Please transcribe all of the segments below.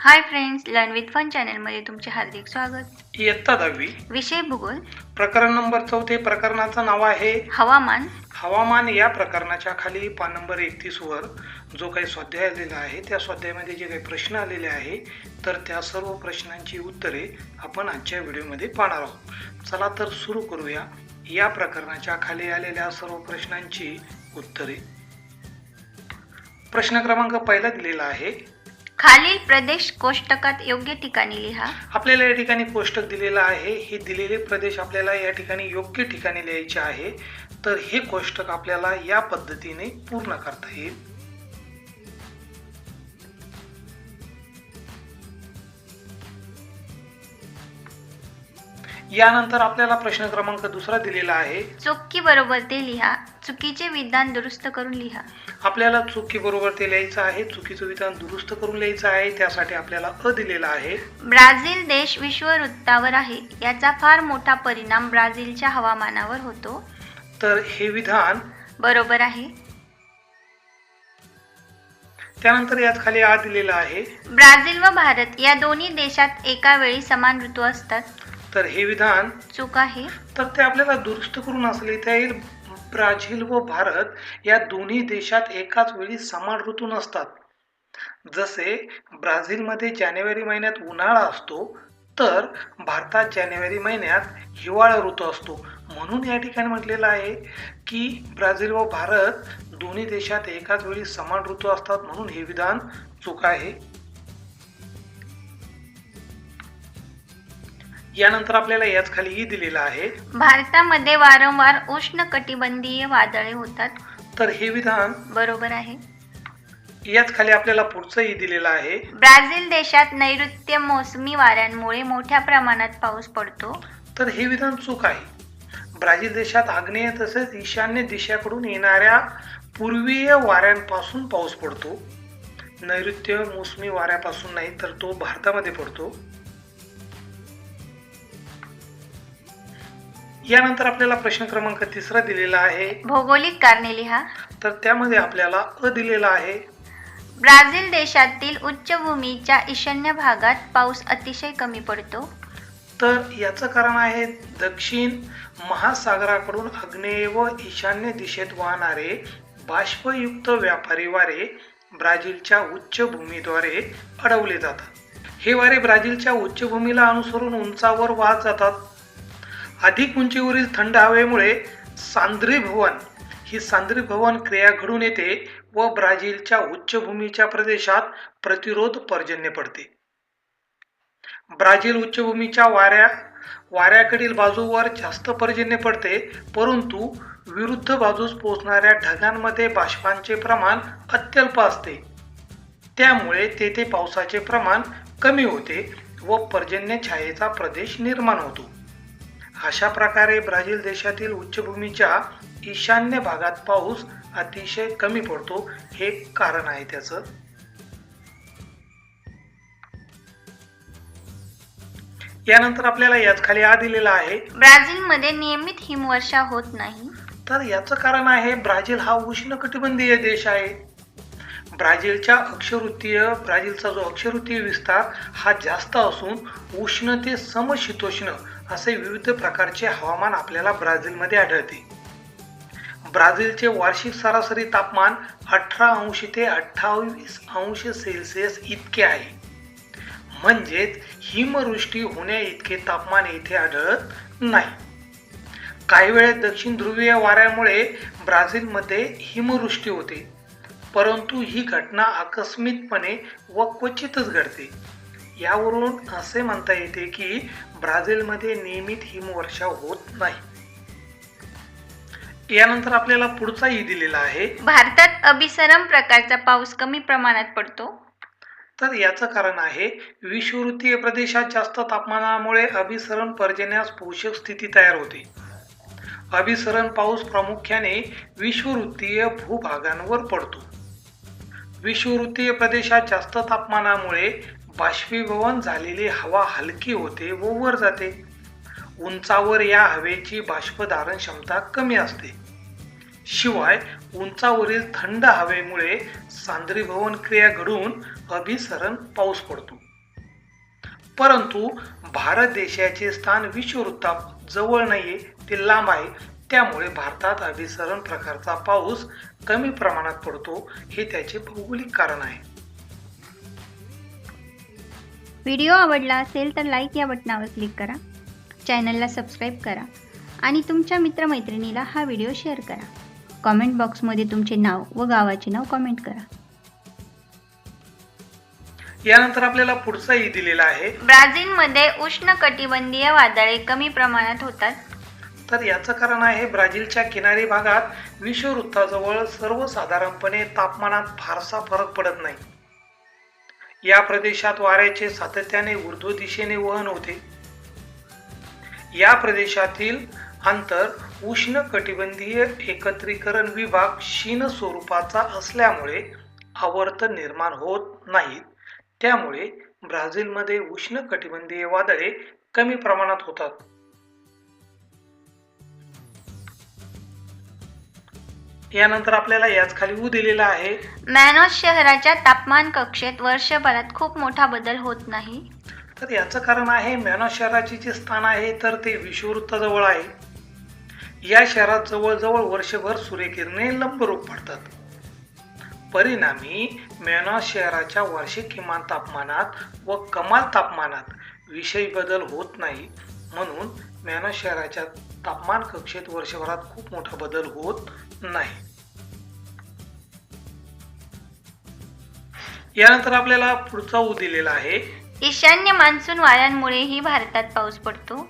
Hi friends learn with fun चॅनलमध्ये तुमचे हार्दिक स्वागत. इयत्ता दहावी. विषय भूगोल. प्रकरण नंबर चौथे प्रकरणाचं नाव आहे हवामान. हवामान या प्रकरणाच्या खाली पान नंबर एकतीस वर जो काही स्वाध्याय आलेला आहे त्या स्वाध्यायामध्ये जे काही प्रश्न आलेले आहे तर त्या सर्व प्रश्नांची उत्तरे आपण आजच्या व्हिडिओमध्ये पाहणार आहोत. चला तर सुरू करूया. या प्रकरणाच्या खाली आलेल्या सर्व प्रश्नांची उत्तरे. प्रश्न क्रमांक पहिला दिलेला आहे खालील प्रदेश कोष्टकात योग्य ठिकाणी लिहा. आपल्याला या ठिकाणी कोष्टक दिलेलं आहे. हे दिलेले प्रदेश आपल्याला या ठिकाणी योग्य ठिकाणी लिहायचे आहे. तर हे कोष्टक आपल्याला या पद्धतीने पूर्ण करता येईल. यानंतर आपल्याला प्रश्न क्रमांक दुसरा दिलेला आहे. चुकी बरोबर ते लिहा. चुकीचे विधान दुरुस्त करून लिहा. आपल्याला चुकी बरोबर ते लिहायचं आहे चुकीचं विधान दुरुस्त करून लिहायचं आहे त्यासाठी आपल्याला अ दिलेला आहे. ब्राझील देश विश्ववृत्तावर आहे. याचा फार मोठा परिणाम ब्राझीलच्या हवामानावर होतो. तर हे विधान बरोबर आहे. त्यानंतर यात खाली आ दिलेला आहे. ब्राझील व भारत या दोन्ही देशात एका वेळी समान ऋतू असतात. तर हे विधान चूक आहे. तर ते आपल्याला दुरुस्त करून असं लिहिता येईल ब्राझील व भारत या दोन्ही देशात एकाच वेळी समान ऋतू नसतात जसे ब्राझीलमध्ये जानेवारी महिन्यात उन्हाळा असतो तर भारतात जानेवारी महिन्यात हिवाळा ऋतू असतो. म्हणून या ठिकाणी म्हटलेलं आहे की ब्राझील व भारत दोन्ही देशात एकाच वेळी समान ऋतू असतात म्हणून हे विधान चूक आहे. यानंतर आपल्याला याच खालीही दिलेलं आहे. भारतामध्ये वारंवार उष्ण कटिबंधीय वादळे होतात. तर हे विधान बरोबर आहे. याच खाली आपल्याला पुढचंही दिलेलं आहे. ब्राझील देशात नैऋत्य मोसमी वाऱ्यांमुळे मोठ्या प्रमाणात पाऊस पडतो. तर हे विधान चूक आहे. ब्राझील देशात आग्नेय तसेच ईशान्य दिशाकडून येणाऱ्या पूर्वीय वाऱ्यांपासून पाऊस पडतो. नैऋत्य मोसमी वाऱ्यापासून नाही तर तो भारतामध्ये पडतो. यानंतर आपल्याला प्रश्न क्रमांक तिसरा दिलेला आहे. भौगोलिक कारणे लिहा. तर त्यामध्ये आपल्याला अ दिलेला आहे. ब्राझील देशातील उच्चभूमीच्या ईशान्य भागात पाऊस अतिशय कमी पडतो. तर याचं कारण आहे दक्षिण महासागराकडून आग्नेय व ईशान्य दिशेत वाहणारे बाष्पयुक्त व्यापारी वारे ब्राझीलच्या उच्चभूमीद्वारे अडवले जातात. हे वारे ब्राझीलच्या उच्चभूमीला अनुसरून उंचावर वाहत जातात. अधिक उंचीवरील थंड हवेमुळे सांद्रीभवन ही सांद्रीभवन क्रिया घडून येते व ब्राझीलच्या उच्चभूमीच्या प्रदेशात प्रतिरोध पर्जन्य पडते. ब्राझील उच्चभूमीच्या वाऱ्या वाऱ्याकडील बाजूवर जास्त पर्जन्य पडते परंतु विरुद्ध बाजूस पोचणाऱ्या ढगांमध्ये बाष्पांचे प्रमाण अत्यल्प असते. त्यामुळे तेथे पावसाचे प्रमाण कमी होते व पर्जन्य छायेचा प्रदेश निर्माण होतो. अशा प्रकारे ब्राझील देशातील उच्चभूमीच्या ईशान्य भागात पाऊस अतिशय कमी पडतो हे कारण आहे त्याचं. यानंतर आपल्याला याच खाली आ दिलेला आहे. ब्राझीलमध्ये नियमित हिमवर्षा होत नाही. तर याचं कारण आहे ब्राझील हा उष्णकटिबंधीय देश आहे. ब्राझीलच्या अक्षवृत्तीय ब्राझीलचा जो अक्षवृत्तीय विस्तार हा जास्त असून उष्ण ते समशीतोष्ण असे विविध प्रकारचे हवामान आपल्याला ब्राझीलमध्ये आढळते. ब्राझीलचे वार्षिक सरासरी तापमान अठरा अंश ते अठ्ठावीस अंश सेल्सिअस इतके आहे. म्हणजेच हिमवृष्टी होण्या इतके तापमान येथे आढळत नाही. काही वेळेस दक्षिण ध्रुवीय वाऱ्यामुळे ब्राझीलमध्ये हिमवृष्टी होते परंतु ही घटना आकस्मिकपणे व क्वचितच घडते. यावरून असे म्हणता येते की ब्राझीलमध्ये नियमित हिमवर्षा होत नाही. यानंतर आपल्याला पुढचाही दिलेला आहे. भारतात अभिसरम प्रकारचा पाऊस कमी प्रमाणात पडतो. तर याचं कारण आहे विषुवृत्तीय प्रदेशात जास्त तापमानामुळे अभिसरण पर्जन्यास पोषक स्थिती तयार होते. अभिसरण पाऊस प्रामुख्याने विषुवृत्तीय भूभागांवर पडतो. विषुवृत्तीय प्रदेशात जास्त तापमानामुळे बाष्पीभवन झालेली हवा हलकी होते व वर जाते. उंचावर या हवेची बाष्पधारण क्षमता कमी असते. शिवाय उंचावरील थंड हवेमुळे सांद्रीभवन क्रिया घडून अभिसरण पाऊस पडतो. परंतु भारत देशाचे स्थान विषुववृत्तात जवळ नाहीये ते लांब आहे. त्यामुळे भारतात अभिसरण प्रकारचा पाऊस कमी प्रमाणात पडतो हे त्याचे भौगोलिक कारण आहे. व्हिडिओ आवडला असेल तर लाईक या बटनावर क्लिक करा. चॅनलला सबस्क्राईब करा आणि तुमच्या मित्रमैत्रिणीला हा व्हिडिओ शेअर करा. कॉमेंट बॉक्समध्ये तुमचे नाव व गावाचे नाव कॉमेंट करा. यानंतर आपल्याला पुढचाही दिलेला आहे. ब्राझीलमध्ये उष्ण कटिबंधीय वादळे कमी प्रमाणात होतात. तर याचं कारण आहे ब्राझीलच्या किनारी भागात विषुववृत्ताजवळ सर्वसाधारणपणे तापमानात फारसा फरक पडत नाही. या प्रदेशात वाऱ्याचे सातत्याने ऊर्ध्व दिशेने वहन होते. या प्रदेशातील अंतर उष्ण कटिबंधीय एकत्रीकरण विभाग क्षीण स्वरूपाचा असल्यामुळे आवर्त निर्माण होत नाहीत. त्यामुळे ब्राझीलमध्ये उष्ण कटिबंधीय वादळे कमी प्रमाणात होतात. यानंतर आपल्याला याच खाली ऊ दिलेला आहे. मॅनोस शहराच्या तापमान कक्षेत वर्षभरात खूप मोठा बदल होत नाही. तर याचं कारण आहे मॅनॉस शहराचे जे स्थान आहे तर ते विषुववृत्ताजवळ आहे. या शहरात जवळजवळ वर्षभर सूर्यकिरणे लंबरूप पडतात. परिणामी मॅनॉस शहराच्या वार्षिक किमान तापमानात व कमाल तापमानात विषय बदल होत नाही. म्हणून मॅनॉस शहराच्या तापमान कक्षेत वर्षभरात खूप मोठा बदल होत नाही. यानंतर आपल्याला पुढचा ऊ दिलेला आहे. ईशान्य मान्सून वाऱ्यांमुळेही भारतात पाऊस पडतो.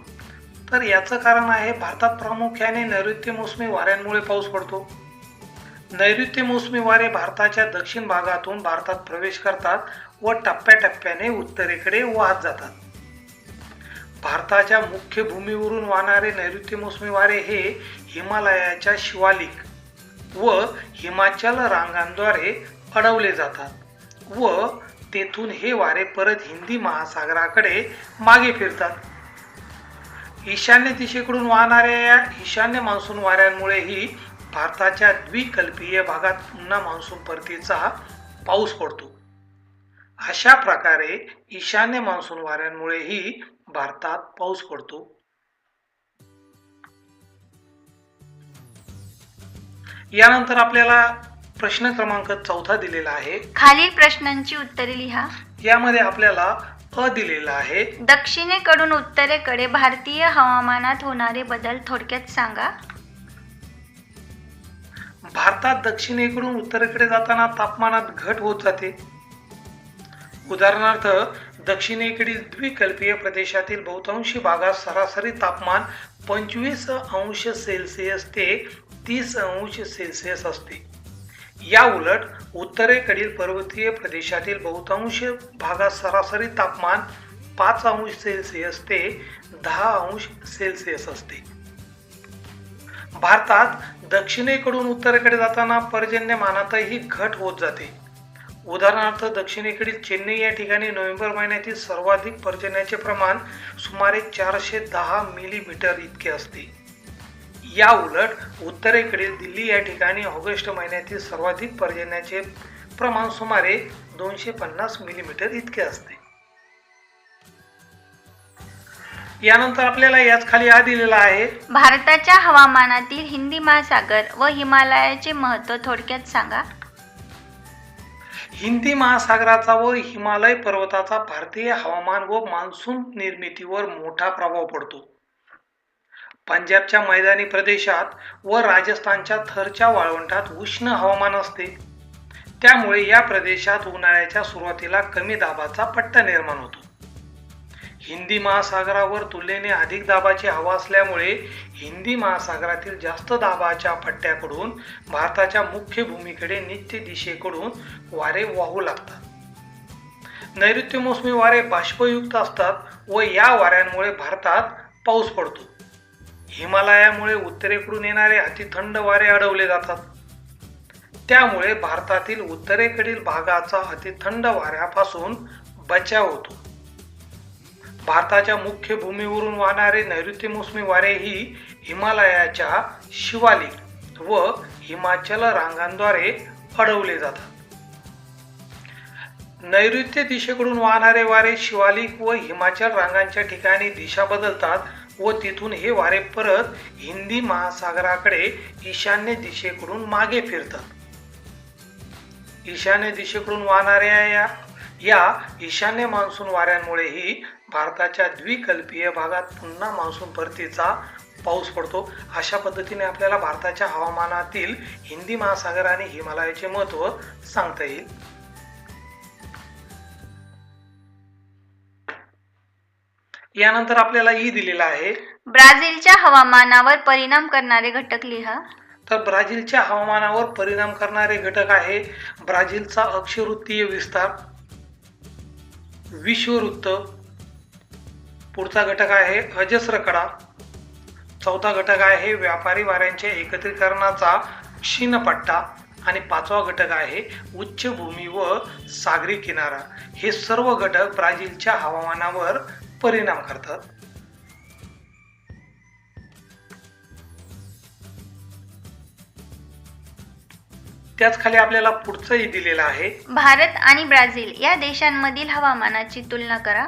तर याचं कारण आहे भारतात प्रामुख्याने नैऋत्य मोसमी वाऱ्यांमुळे पाऊस पडतो. नैऋत्य मोसमी वारे भारताच्या दक्षिण भागातून भारतात प्रवेश करतात व टप्प्याटप्प्याने उत्तरेकडे वाहत जातात. भारताच्या मुख्य भूमीवरून वाहणारे नैऋत्य मोसमी वारे हे हिमालयाच्या शिवालिक व हिमाचल रांगांद्वारे अडवले जातात व तेथून हे वारे परत हिंदी महासागराकडे मागे फिरतात. ईशान्य दिशेकडून वाहणाऱ्या या ईशान्य मान्सून वाऱ्यांमुळेही भारताच्या द्विकल्पीय भागात पुन्हा मान्सून परतीचा पाऊस पडतो. अशा प्रकारे ईशान्य मान्सून वाऱ्यांमुळेही भारतात पाऊस पडतो. यानंतर आपल्याला प्रश्न क्रमांक चौथा दिलेला आहे. खालील प्रश्नांची उत्तरे लिहा. यामध्ये आपल्याला अ दिलेला आहे. दक्षिणेकडून उत्तरेकडे भारतीय हवामानात होणारे बदल थोडक्यात सांगा. भारतात दक्षिणेकडून उत्तरेकडे जाताना तापमानात घट होत जाते. उदाहरणार्थ दक्षिणेकडील द्विकल्पीय प्रदेशातील बहुतांशी भागात सरासरी तापमान पंचवीस अंश सेल्सिअस ते तीस अंश सेल्सिअस असते. या उलट उत्तरेकडील पर्वतीय प्रदेशातील बहुतांश भागात सरासरी तापमान पाच अंश सेल्सिअस ते दहा अंश सेल्सिअस असते. भारतात दक्षिणेकडून उत्तरेकडे जाताना पर्जन्यमानातही घट होत जाते. उदाहरणार्थ दक्षिणेकडील चेन्नई या ठिकाणी नोव्हेंबर महिन्यातील सर्वाधिक पर्जन्याचे प्रमाण सुमारे चारशे दहा मिलीमीटर इतके असते. या उलट उत्तरेकडील दिल्ली या ठिकाणी ऑगस्ट महिन्यातील सर्वाधिक पर्जन्याचे प्रमाण सुमारे दोनशे पन्नास मिलीमीटर इतके असते. यानंतर आपल्याला याच खाली आ दिलेला आहे. भारताच्या हवामानातील हिंदी महासागर व हिमालयाचे महत्त्व थोडक्यात सांगा. हिंदी महासागराचा व हिमालय पर्वताचा भारतीय हवामान व मान्सून निर्मितीवर मोठा प्रभाव पडतो. पंजाबच्या मैदानी प्रदेशात व राजस्थानच्या थरच्या वाळवंटात उष्ण हवामान असते. त्यामुळे या प्रदेशात उन्हाळ्याच्या सुरुवातीला कमी दाबाचा पट्टा निर्माण होतो. हिंदी महासागरावर तुलनेने अधिक दाबाची हवा असल्यामुळे हिंदी महासागरातील जास्त दाबाच्या पट्ट्याकडून भारताच्या मुख्य भूमीकडे नित्य दिशेकडून वारे वाहू लागतात. नैऋत्य मोसमी वारे बाष्पयुक्त असतात व या वाऱ्यांमुळे भारतात पाऊस पडतो. हिमालयामुळे उत्तरेकडून येणारे अतिथंड वारे अडवले जातात. त्यामुळे भारतातील उत्तरेकडील भागाचा अतिथंड वाऱ्यापासून बचाव होतो. भारताच्या मुख्य भूमीवरून वाहणारे नैऋत्य मोसमी वारे ही हिमालयाच्या शिवालिक व हिमाचल रांगांद्वारे अडवले जातात. नैऋत्य दिशेकडून वाहणारे वारे शिवालिक व हिमाचल रांगांच्या ठिकाणी दिशा बदलतात. व तिथून हे वारे परत हिंदी महासागराकडे ईशान्य दिशेकडून मागे फिरतात. ईशान्य दिशेकडून वाहणाऱ्या या या ईशान्य मान्सून वाऱ्यांमुळेही भारताच्या द्विकल्पीय भागात पुन्हा मान्सून परतीचा पाऊस पडतो. अशा पद्धतीने आपल्याला भारताच्या हवामानातील हिंदी महासागर आणि हिमालयाचे महत्त्व सांगता येईल. यानंतर आपल्याला ई दिलेला आहे. ब्राझीलच्या हवामानावर परिणाम करणारे घटक लिहा. तर ब्राझीलच्या हवामानावर परिणाम करणारे घटक आहे ब्राझीलचा अक्षवृत्तीय विस्तार विश्ववृत्त. पुढचा घटक आहे अजस्र कडा चौथा घटक आहे व्यापारी वाऱ्यांच्या एकत्रीकरणाचा क्षीणपट्टा. आणि पाचवा घटक आहे उच्चभूमी व सागरी किनारा. हे सर्व घटक ब्राझीलच्या हवामानावर परिणाम करतात. त्याच खाली आपल्याला पुढचंही दिलेलं आहे. भारत आणि ब्राझील या देशांमधील हवामानाची तुलना करा.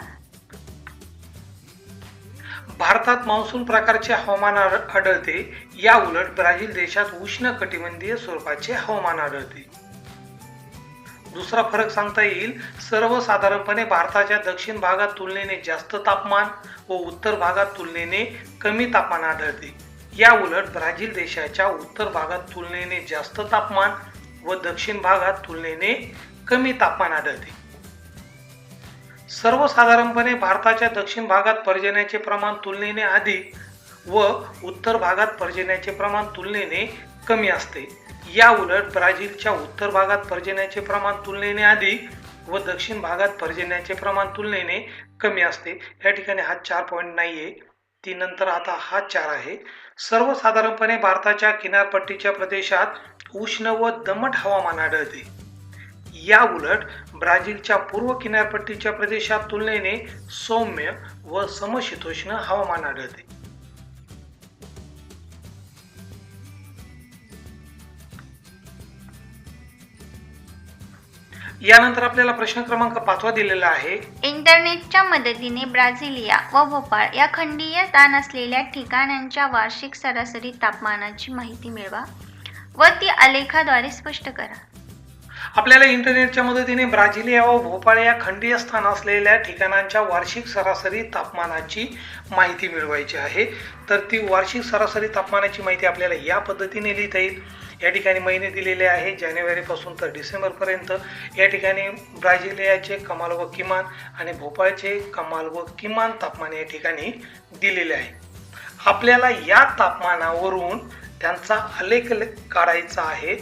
भारतात मान्सून प्रकारचे हवामान आढ- आढळते. या उलट ब्राझील देशात उष्ण कटिबंधीय स्वरूपाचे हवामान आढळते. दुसरा फरक सांगता येईल सर्वसाधारणपणे भारताच्या दक्षिण भागात तुलनेने जास्त तापमान व उत्तर भागात तुलनेने कमी तापमान आढळते. या उलट ब्राझील देशाच्या उत्तर भागात तुलनेने जास्त तापमान व दक्षिण भागात तुलनेने कमी तापमान आढळते. सर्वसाधारणपणे भारताच्या दक्षिण भागात पर्जन्याचे प्रमाण तुलनेने अधिक व उत्तर भागात पर्जन्याचे प्रमाण तुलनेने कमी असते. या उलट ब्राझीलच्या उत्तर भागात पर्जन्याचे प्रमाण तुलनेने अधिक व दक्षिण भागात पर्जन्याचे प्रमाण तुलनेने कमी असते. या ठिकाणी हा चार पॉईंट नाही आहे ती नंतर आता हा चार आहे. सर्वसाधारणपणे भारताच्या किनारपट्टीच्या प्रदेशात उष्ण व दमट हवामान आढळते. या उलट ब्राझीलच्या पूर्व किनारपट्टीच्या प्रदेशात तुलनेने सौम्य व समशीतोष्ण हवामान आढळते. यानंतर आपल्याला प्रश्न क्रमांक पाचवा दिलेला आहे. इंटरनेटच्या मदतीने ब्राझिलिया व भोपाळ या खंडीय ताण असलेल्या ठिकाणांच्या वार्षिक सरासरी तापमानाची माहिती मिळवा व ती आलेखाद्वारे स्पष्ट करा. आपल्याला इंटरनेटच्या मदतीने ब्राझिलिया व भोपाळ या खंडीय स्थान असलेल्या ठिकाणांच्या वार्षिक सरासरी तापमानाची माहिती मिळवायची आहे. तर ती वार्षिक सरासरी तापमानाची माहिती आपल्याला या पद्धतीने लिहिता येईल. या ठिकाणी महिने दिलेले आहे. जानेवारीपासून तर डिसेंबरपर्यंत या ठिकाणी ब्राझिलियाचे कमाल व किमान आणि भोपाळचे कमाल व किमान तापमान या ठिकाणी दिलेले आहे. आपल्याला या तापमानावरून त्यांचा आलेख काढायचा आहे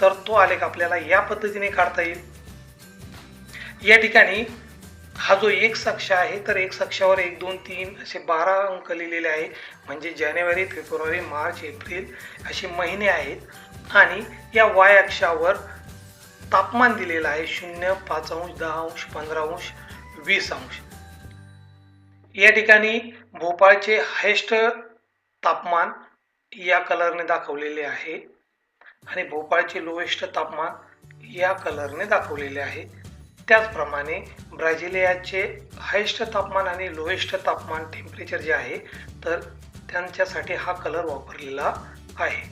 तर तो आलेख आपल्याला या पद्धतीने काढता येईल. या ठिकाणी हा जो एक अक्ष आहे तर एक अक्षावर एक दोन तीन असे बारा अंक लिहिलेले आहे म्हणजे जानेवारी फेब्रुवारी मार्च एप्रिल असे महिने आहेत. आणि या वाय अक्षावर तापमान दिलेलं आहे शून्य पाच अंश दहा अंश पंधरा अंश वीस अंश. या ठिकाणी भोपाळचे हायेस्ट तापमान या कलरने दाखवलेले आहे. आणि भोपाळचे लोएस्ट तापमान या कलरने दाखवलेले आहे. त्याचप्रमाणे ब्राझिलियाचे हायेस्ट तापमान आणि लोएस्ट तापमान टेम्परेचर जे आहे तर त्यांच्यासाठी हा कलर वापरलेला आहे.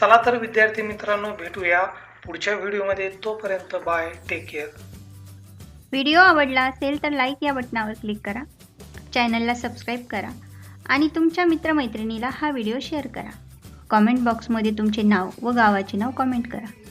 चला तर विद्यार्थी मित्रांनो भेटूया पुढच्या व्हिडिओमध्ये. तोपर्यंत बाय टेक केअर. व्हिडिओ आवडला असेल तर लाईक या बटनावर क्लिक करा. चॅनलला सबस्क्राईब करा आणि तुमच्या मित्रमैत्रिणीला हा व्हिडिओ शेअर करा. कॉमेंट बॉक्समध्ये तुमचे नाव व गावाचे नाव कॉमेंट करा.